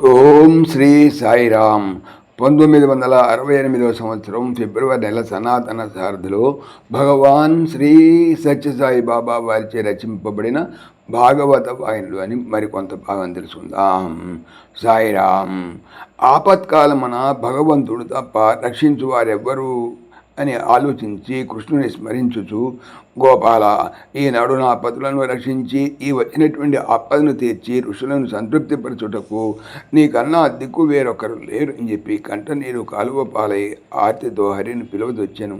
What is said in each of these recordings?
ఓం శ్రీ సాయిరామ్. పంతొమ్మిది వందల అరవై ఎనిమిదవ సంవత్సరం ఫిబ్రవరి నెల సనాతన సారథిలో భగవాన్ శ్రీ సత్యసాయి బాబా వారిచే రచింపబడిన భాగవత వాయినలు అని మరికొంత భాగం తెలుసుకుందాం. సాయిరామ్. ఆపత్కాలమున భగవంతుడు తప్ప రక్షించు వారెవ్వరూ అని ఆలోచించి కృష్ణుని స్మరించుచు గోపాల ఈనాడు నా పతులను రక్షించి ఈ వచ్చినటువంటి అప్పదను తీర్చి ఋషులను సంతృప్తిపరచుటకు నీకన్నా దిక్కు వేరొకరు లేరు అని చెప్పి కంటనీరు కాలువ పాలై ఆర్తితో హరిని పిలువదొచ్చెను.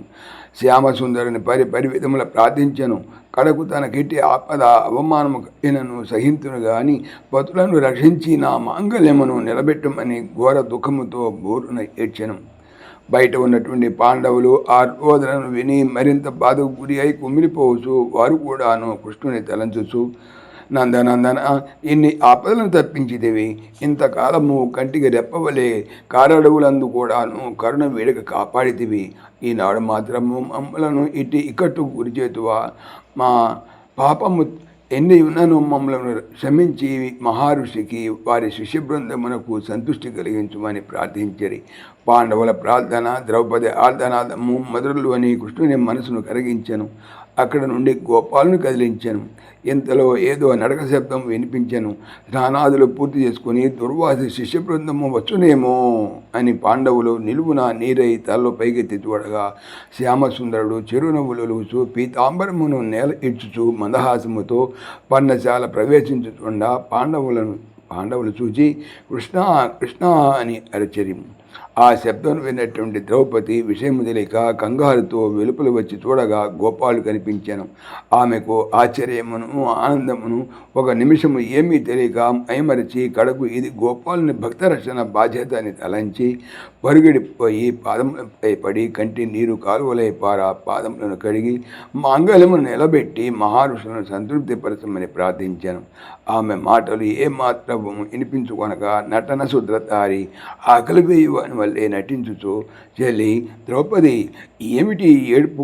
శ్యామసుందరుని పరి పరివిధముల ప్రార్థించెను. కడకు తనకిట్టి ఆపద అవమానము కలిగినను సహింతును గాని పతులను రక్షించి నా మాంగళ్యమును నిలబెట్టమని ఘోర దుఃఖముతో బోరున ఏడ్చెను. బయట ఉన్నటువంటి పాండవులు ఆ రోదనను విని మరింత బాధకు గురి అయి కుమిలిపోవచ్చు. వారు కూడాను కృష్ణుని తలంచుచు నందనందన ఇన్ని ఆపదలను తప్పించిదివి ఇంతకాలము కంటికి రెప్పవలే. కారడవులందు కూడాను కరుణ వేడక కాపాడితివి. ఈనాడు మాత్రము మమ్మలను ఇటు ఇక్కట్టు గురిచేతువా. మా పాపము ఎన్ని ఉన్నను మమ్మలను క్షమించి మహర్షికి వారి శిష్య బృందమునకు సంతృష్టి కలిగించమని ప్రార్థించరి. పాండవుల ప్రార్థన ద్రౌపది ఆర్ధనాదము మధురలు అని కృష్ణుని మనసును కరిగించను. అక్కడ నుండి గోపాలను కదిలించాను. ఇంతలో ఏదో నడక శబ్దం వినిపించాను. స్నానాదులు పూర్తి చేసుకుని దుర్వాసి శిష్య బృందము వచ్చునేమో అని పాండవులు నిలువున నీరై తలలో పైకెత్తి చూడగా శ్యామసుందరుడు చిరునవ్వులు పీతాంబరమును నేల ఇడ్చుచు మందహాసముతో పర్ణశాల ప్రవేశించకుండా పాండవులను పాండవులు చూచి కృష్ణ కృష్ణ అని అరచరి ఆ శబ్దం విన్నటువంటి ద్రౌపది విషయం తెలియక కంగారుతో వెలుపల వచ్చి చూడగా గోపాలు కనిపించాను. ఆమెకు ఆశ్చర్యమును ఆనందమును ఒక నిమిషము ఏమీ తెలియక మైమరిచి కడకు ఇది గోపాలుని భక్త రక్షణ బాధ్యత అని తలంచి పరుగడిపోయి పాదములపై పడి కంటి నీరు కాలువలై పార పాదములను కడిగి మాంగళ్యమును నిలబెట్టి మహారుషులను సంతృప్తిపరచమని ప్రార్థించాను. ఆమె మాటలు ఏమాత్రము వినిపించుకొనక నటన శుద్రతారి ఆకలి వేయువని వల్లే నటించుచు చెల్లి ద్రౌపది ఏమిటి ఏడుపు?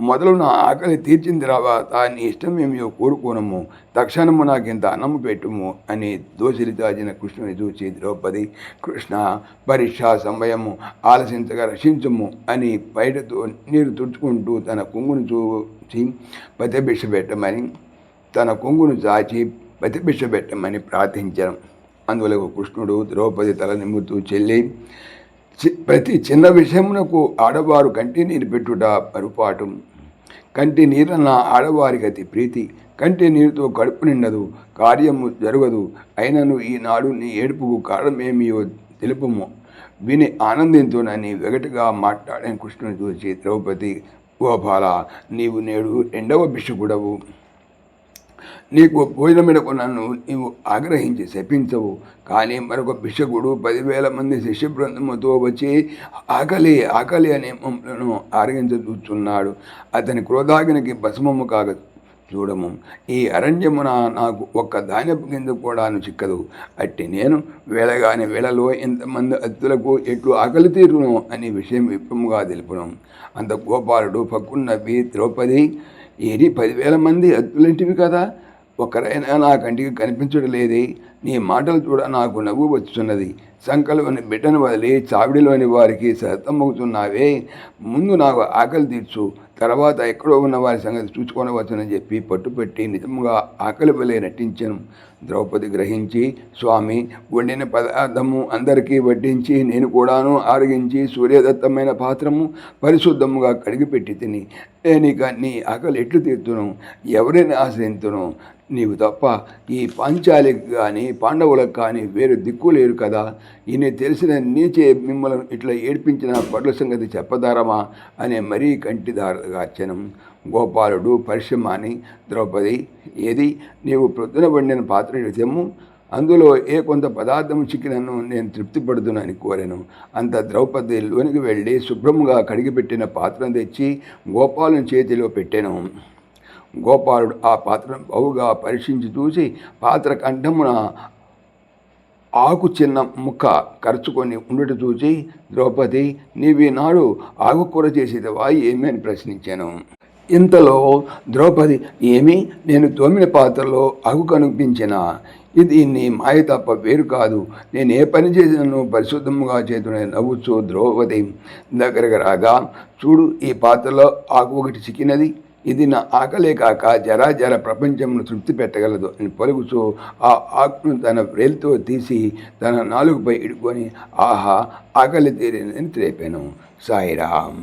మొదలు నా ఆకలి తీర్చిన తర్వాత నీ ఇష్టం ఏమియో కోరుకోనము. తక్షణము నాకు ఇంత అన్నము పెట్టుము అని దోషిలి దాచిన కృష్ణుని చూచి ద్రౌపది కృష్ణ పరీక్షా సమయము ఆలసించగా రక్షించము అని బయటతో నీరు తుడుచుకుంటూ తన కొంగును చూచి పతిభిష పెట్టమని తన కొంగును చాచి ప్రతిభిక్ష పెట్టమని ప్రార్థించడం అందువల్ల కృష్ణుడు ద్రౌపది తల నిమ్ముతూ చెల్లి చి- ప్రతి చిన్న విషయమునకు ఆడవారు కంటి నీరు పెట్టుట పరుపాటు. కంటి నీరన్న ఆడవారికి అతి ప్రీతి. కంటి నీరుతో కడుపు నిండదు కార్యము జరగదు. అయినను ఈనాడు నీ ఏడుపుకు కారణమేమియో తెలుపుము. విని ఆనందించునని వెగటగా మాట్లాడని కృష్ణుని చూసి ద్రౌపది గోపాల నీవు నేడు రెండవ భిషకుడవు నీకు భోజనమిడకు నన్ను నీవు ఆగ్రహించి శపించవు. కానీ మరొక భిషకుడు పదివేల మంది శిష్య బృందముతో వచ్చి ఆకలి ఆకలి అనే మమ్మలను ఆరగించదూచున్నాడు. అతని క్రోధాగ్నికి భస్మము కాగ చూడము. ఈ అరణ్యమున నాకు ఒక్క ధాన్యపు కింద కూడాను చిక్కదు. అట్టి నేను వేళగాని వేళలో ఎంతమంది అత్తులకు ఎట్లు ఆకలి తీరును? అనే విషయం విప్పముగా తెలుపును. అంత గోపాలుడు పక్కున్నవి ద్రౌపది ఏది పదివేల మంది అతులంటివి కదా? ఒకరైనా నా కంటికి కనిపించడం లేదే నీ మాటలు చూడ నాకు నవ్వు వచ్చున్నది సంకలోని బిడ్డను వదిలి చావిడిలోని వారికి సతమవుతున్నావే ముందు నాకు ఆకలి తీర్చు తర్వాత ఎక్కడో ఉన్న వారి సంగతి చూసుకొనవచ్చునని చెప్పి పట్టుపెట్టి నిజముగా ఆకలి వలె నటించను. ద్రౌపది గ్రహించి స్వామి వండిన పదార్థము అందరికీ వడ్డించి నేను కూడాను ఆరగించి సూర్యదత్తమైన పాత్రము పరిశుద్ధముగా కడిగి పెట్టి తిని ఇక నీ ఆకలి ఎట్లు తీర్తును ఎవరిని ఆశ్రయించును నీవు తప్ప ఈ పాంచాలికి కానీ పాండవులకు కానీ వేరు దిక్కు లేరు కదా. ఈయన తెలిసిన నీచే మిమ్మల్ని ఇట్లా ఏడ్పించిన పట్ల సంగతి చెప్పదారమా అనే మరీ కంటిదారగార్చనం గోపాలుడు పరిశ్రమాని ద్రౌపది ఏది? నీవు ప్రొద్దున వండిన పాత్ర తెమ్ము. అందులో ఏ కొంత పదార్థం చిక్కినను నేను తృప్తి పడుతున్నానని కోరాను. అంత ద్రౌపది లోనికి వెళ్ళి శుభ్రముగా కడిగిపెట్టిన పాత్రను తెచ్చి గోపాలను చేతిలో పెట్టాను. గోపాలుడు ఆ పాత్రను బహుగా పరీక్షించి చూసి పాత్ర కంఠమున ఆకు చిన్న ముక్క ఖర్చుకొని ఉండుట చూచి ద్రౌపది నీవీనాడు ఆకుకూర చేసేదివా? ఏమి? అని ప్రశ్నించాను. ఇంతలో ద్రౌపది ఏమి? నేను తోమిన పాత్రలో అగు కనిపించిన? ఇది నీ మాయ తప్ప వేరు కాదు. నేను ఏ పని చేసినను పరిశుద్ధముగా చేతునే నవ్వుచు ద్రౌపది దగ్గరకు రాగా చూడు ఈ పాత్రలో ఆకు ఒకటి చిక్కినది. ఇది నా ఆకలే కాక జరాజర ప్రపంచమును తృప్తి పెట్టగలదు. అని పలుకుతూ ఆ ఆకును తన వేలుతో తీసి తన నాలుగుపై ఇడుకొని ఆహా ఆకలి తీరినని తెలిపాను సాయిరామ్.